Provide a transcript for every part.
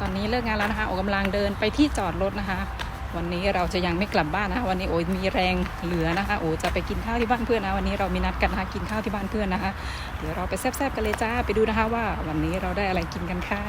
ตอนนี้เลิกงานแล้วนะคะโอกำลังเดินไปที่จอดรถนะคะ วันนี้เราจะยังไม่กลับบ้านนะคะวันนี้โอ้ยมีแรงเหลือนะคะโอ้จะไปกินข้าวที่บ้านเพื่อนนะวันนี้เรามีนัดกันนะคะกินข้าวที่บ้านเพื่อนนะคะ เดี๋ยวเราไปแซ่บๆกันเลยจ้าไปดูนะคะว่าวันนี้เราได้อะไรกินกันค่ะ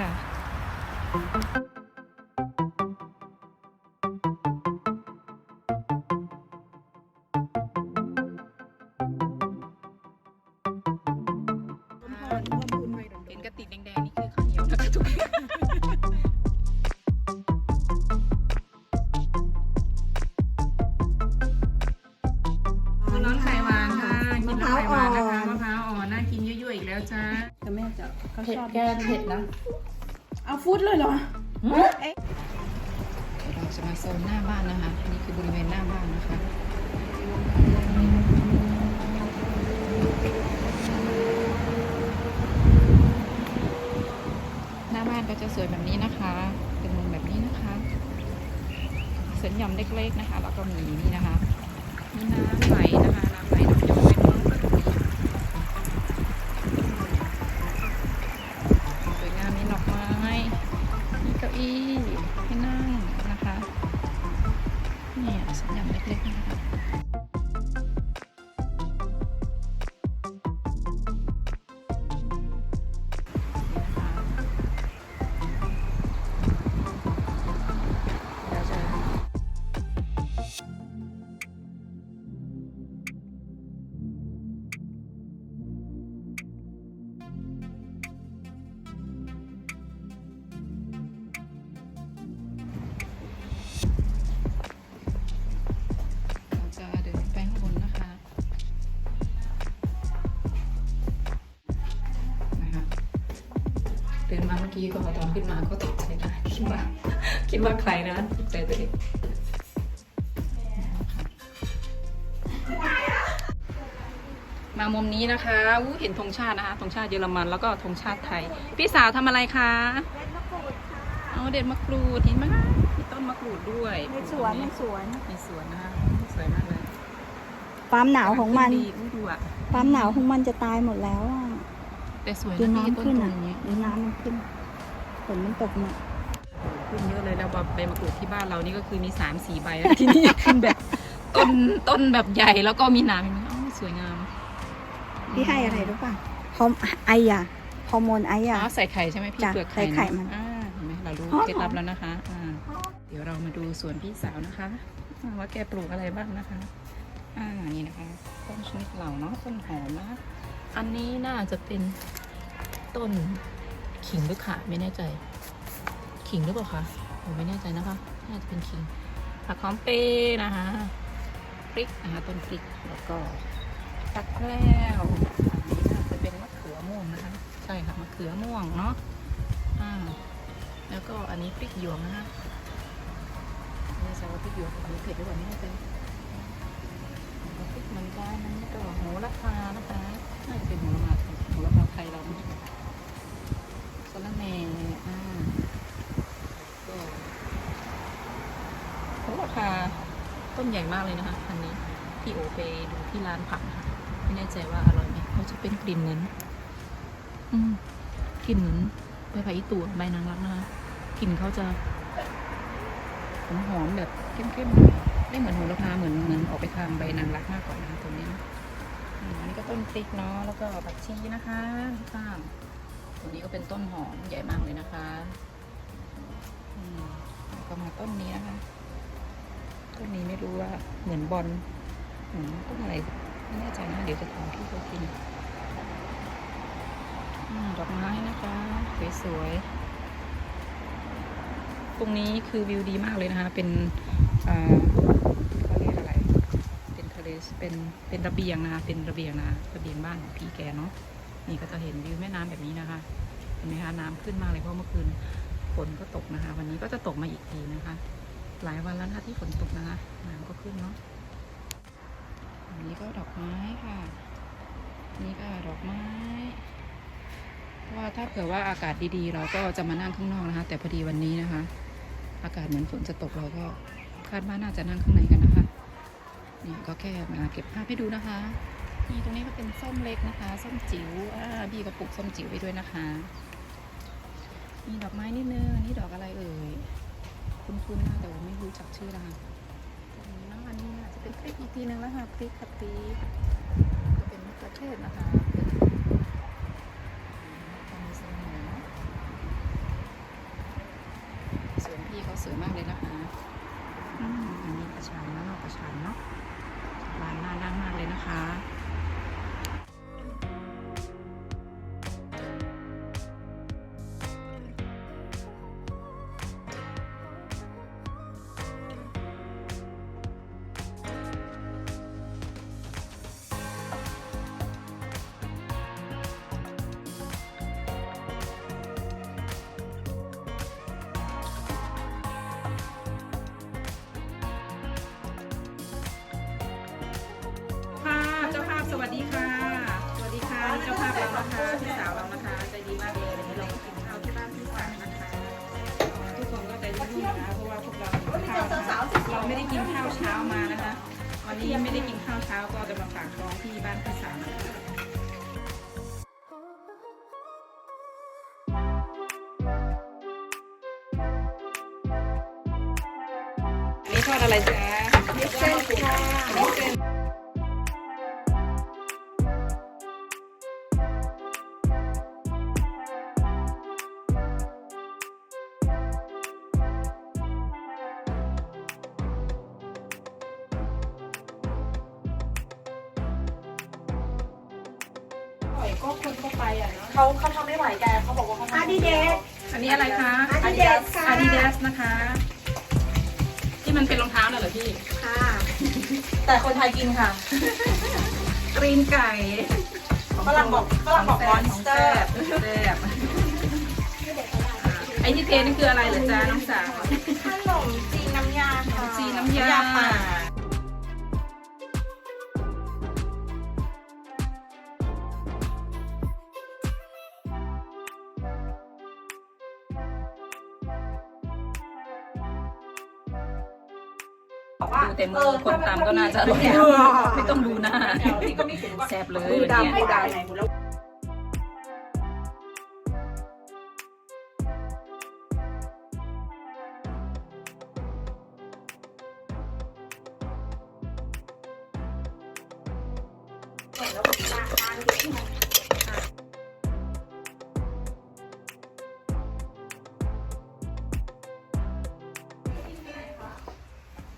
เขาเผ็ดชอบแก้เผ็ดนะเอาฟุตเลยเหรอเราจะมาโซนหน้าบ้านนะคะอันนี่คือบริเวณหน้าบ้านนะคะหน้าบ้านก็จะสวยแบบนี้นะคะ เป็นมุมแบบนี้นะคะสวนหย่อมเล็กๆนะคะ แล้วก็มีนี่นะคะมีน้ำไหลนะคะ อี้ให้นั่งนะคะ เนี่ยสวนหย่อมเล็กๆนะคะ ดินมาเมื่อกี้ก็ตอนขึ้นมาก็ตกใจนะคิดว่า คิดว่าใครนะตกใจตัวเองมามุมนี้นะคะอู้เห็นธงชาตินะคะธงชาติเยอรมันแล้วก็ธงชาติไทย พี่สาวทำอะไรคะเอาเด็ดมะกรูดเห็นไหมคะมีต้นมะกรูดด้วยในสวนในสวนในสวนนะคะสวยมากเลยความหนาวของมันดีอุ๊ยดูอะความหนาวของมันจะตายหมดแล้วอะแต่สวยดูนะพี่น้ำต้นขึ้นตรอะงนี้ดูน้ำมันขึ้น ฝนมันตกหนักขึ้นเยอะเลยแล้วใบมะกรูดที่บ้านเรานี่ก็คือมีสามสี่ใบแล้วที่นี่ขึ้นแบบต้นต้นแบบใหญ่แล้วก็มีหนามอย่างนี้อ๋อสวยงามพี่ให้อะไรรู้ป่ะฮอร์ไอยาฮอร์โมนไออ๋ยาอใส่ไข่ใช่ไหมพี่จ้ะเปลือกไข่ใส่ไข่เนอะมัน อ่าเห็นไหมเรารู้อ๋อ เคล็ดลับแล้วนะคะอ่าเดี๋ยวเรามาดูสวนพี่สาวนะคะอ่าว่าแกปลูกอะไรบ้างนะคะอ่านี่นะคะ ต้นชนิดเหล่าเนาะต้นหอมนะอันนี้น่าจะเป็นต้น ขิงหรือขาไม่แน่ใจ ขิงหรือเปล่าคะผมไม่แน่ใจนะคะน่าจะเป็นขิงผักหอมเปย์นะคะพริกนะคะต้นพริกแล้วก็ตักแก้วอันนี้น่าจะเป็นมะเขือม่วงนะคะใช่ค่ะมะเขือม่วงเนาะอ่าแล้วก็อันนี้พริกหยวกนะคะไม่แน่ว่าพริกหยวกอันนี้เผ็ดหรือเปล่าไม่แน่ใจพริกเหมือนกันอันนี้ก็โหระพานะคะน่าจะเป็นโหระพาไทยโหระพาไทยเรา เนี่ยสะแหน่อ่าก็โหราคาต้นใหญ่มากเลยนะคะอันนี้พี่โอไปดูที่ร้านผักนะคะไม่แน่ใจว่าอร่อยไหมเขาจะเป็นกลิ่นเหมือนอืมกลิ่นเหมือนใบไผ่ตัวใบนางรักนะคะกลิ่นเขาจะหอมหอมแบบเข้มๆไม่เหมือนโหระพาเหมือนเหมือนออกไปทางใบนางรักมากกว่านะคะตัวนี้อันนี้ก็ต้นพริกเนาะแล้วก็ผักชีนะคะข้าง ตัวนี้ก็เป็นต้นหอมใหญ่มากเลยนะคะแล้วก็มาต้นนี้นะคะ ต้นนี้ไม่รู้ว่าเหมือนบอลเหมือนต้นอะไรไม่แน่ใจนะเดี๋ยวจะถามพี่เขากินดอกไม้นะคะสวยๆตรงนี้คือวิวดีมากเลยนะคะ เป็นอ่าเขาเรียกอะไร เป็นทะเลเป็นเป็นระเบียงนะคะเป็นระเบียงนะระเบียงบ้านของพี่แกเนาะ นี่ก็จะเห็นวิวแม่น้ำแบบนี้นะคะ เห็นไหมคะน้ำขึ้นมากเลยเพราะเมื่อคืนฝนก็ตกนะคะ วันนี้ก็จะตกมาอีกทีนะคะ หลายวันแล้วนะคะที่ฝนตกนะคะน้ำก็ขึ้นเนาะอันนี้ก็ดอกไม้ค่ะ นี่ก็ดอกไม้ว่าถ้าเผื่อว่าอากาศดีๆ เราก็จะมานั่งข้างนอกนะคะ แต่พอดีวันนี้นะคะ อากาศเหมือนฝนจะตกเราก็คาดว่าน่าจะนั่งข้างในกันนะคะนี่ก็แค่มาเก็บภาพให้ดูนะคะ นี่ตรงนี้ก็เป็นส้มเล็กนะคะ ส้มจิ๋วอ่าพี่ก็ปลูกส้มจิ๋วไว้ด้วยนะคะ มีดอกไม้นิดนึงอันนี้ดอกอะไรเอ่ย คุ้นๆนะแต่ว่าไม่รู้จักชื่อนะคะน้องอันนี้อาจจะเป็นพริกอีกทีนึงแล้วค่ะพริกคัตตีจะเป็นมะเขือเทศนะคะเป็นตำสวนพี่เขาสวยมากเลยนะคะอืมอันนี้กระชายนะนอกกระชายเนาะร้านน่านั่งมากเลยนะคะ นะคะพี่สาวเรานะคะใจดีมากเลยวันนี้เรากินข้าวที่บ้านพี่สาวนะคะ ทุกคนก็ใจดีนะคะเพราะว่าพวกเราข้าวเราไม่ได้กินข้าวเช้ามานะคะ วันนี้ไม่ได้กินข้าวเช้าก็จะมาฝากท้องที่บ้านพี่สาวนะคะอันนี้ทอดอะไรจ๊ะเส้นค่ะเส้น ก็คนก็ไปอะเนาะเขาเขาทำไม่ไหวแกเขาบอกว่าเขาอาดิเดส อันนี้อะไรคะ Adidas ค่ะ Adidas นะคะ ที่มันเป็นรองเท้าน่ะเหรอพี่ ค่ะแต่คนไทยกินค่ะกรีนไก่ฝรั่งบอกฝรั่งบอกข Monster แซ่บไอ้ที่เทนี่คืออะไรเหรอจ๊ะน้องสาว ขนมจีนน้ำยาค่ะจีนน้ำยา ป่า แต่มือคนตามก็น่าจะอร่อยเออไม่ต้องดูหน้าพี่ก็ไม่ถึงว่าแซ่บเลยดูวันดำเนี้ไม่ย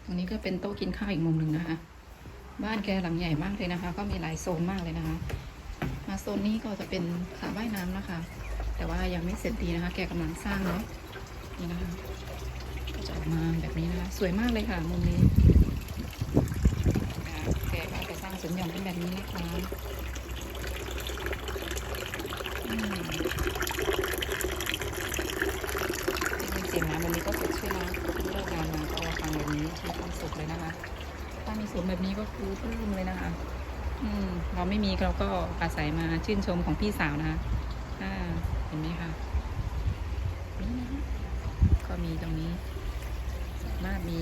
รงนี้ก็เป็นโต๊ะกินข้าวอีกมุมหนึ่งนะคะ บ้านแกหลังใหญ่มากเลยนะคะ ก็มีหลายโซนมากเลยนะคะ มาโซนนี้ก็จะเป็นสระว่ายน้ำนะคะ แต่ว่ายังไม่เสร็จดีนะคะ แกกำลังสร้างเนาะนี่นะคะก็จะออกมาแบบนี้นะคะ สวยมากเลยค่ะมุมนี้แกก็จะสร้างสวนหย่อมเป็นแบบนี้นะคะอืมได้ยินเสียงน้ำแบบนี้ก็สดชื่นนะเลิกงานมาก็เอามาฟังแบบนี้มีความสุขเลยนะคะ ถ้ามีสวนแบบนี้ก็คือ ปลื้มเลยนะคะ อืม เราไม่มีเราก็อาศัยมาชื่นชมของพี่สาวนะคะอ่าเห็นไหมคะนี่นะก็มีตรงนี้ สามารถมี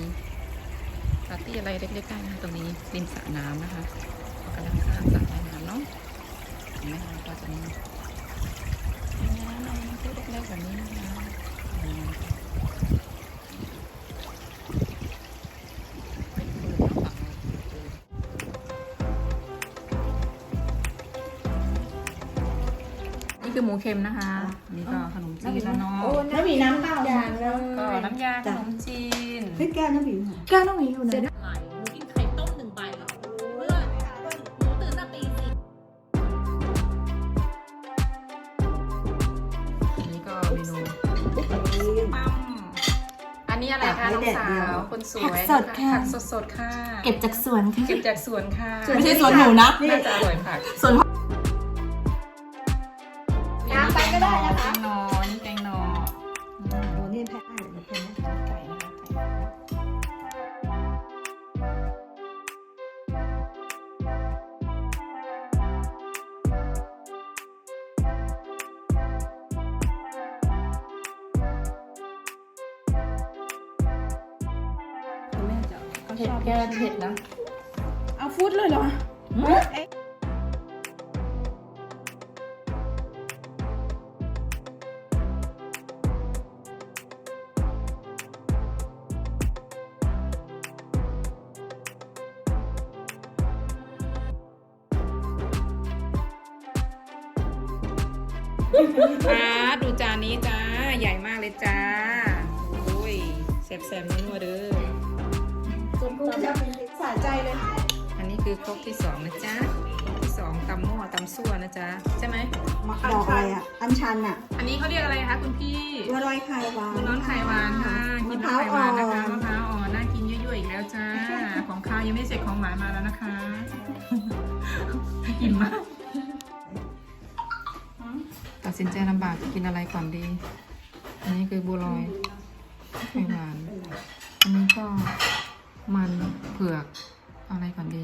ปาร์ตี้อะไรเล็กๆได้นะตรงนี้ริมสระน้ำนะคะกำลังสร้างสระว่ายน้ำเนาะเห็นไหมคะก็จะมีมีน้ำอะไรเล็กๆแบบนี้นะคะ เค็มนะคะ นี่ก็ขนมจีนแล้วเนาะแล้วมีน้ำเปล่าอย่างเลยก็น้ำยาขนมจีนเฮ้ยแก้วน้ำบิวแก้วน้ำบิวอยู่ไหนไหลหนูกินไข่ต้มหนึ่งใบแล้วเมื่อหนูตื่นตั้งตีสี่อันนี้ก็เมนูปั๊มอันนี้อะไรคะ น้องสาวคนสวยผักสดค่ะผักสดๆค่ะ เก็บจากสวนค่ะ เก็บจากสวนค่ะ ไม่ใช่สวนหนูนะน่าจะอร่อยผักสวน น้ำไปก็ได้นะคะแกงหนอนี่แกงหนออืมโอ้นี่แพ้ได้หรือแพ้ไก่นะคะไก่เผ็ดแกเผ็ดนะ เอาฟุตเลยเหรออ อ่าดูจานนี้จ้า ใหญ่มากเลยจ้าโอ้ยแซ่บๆนัวๆเด้อส้มตำสะใจเลย อันนี้คือครกที่สองนะจ๊ะครกที่สองตำมั่วตำซั่วนะจ๊ะใช่ไหมดอกอะไรอะ อัญชันอะ อันนี้เขาเรียกอะไรคะคุณพี่บัวลอยไข่หวานน้องไข่หวานค่ะกิมะนพน้องร้าวไข่หอ่วาอนนนะคะมะพร้าวอ่อนน่ากินยั่วๆอีกแล้วจ้า ของข้าวยังไม่เสร็จของหวานมาแล้วนะคะ อิ่มมากตัด สินใจลำบากจะกินอะไรก่อนดี อันนี้คือบัวลอยไข่หวาน อันนี้ก็มันเผือกเอาอะไรก่อนดี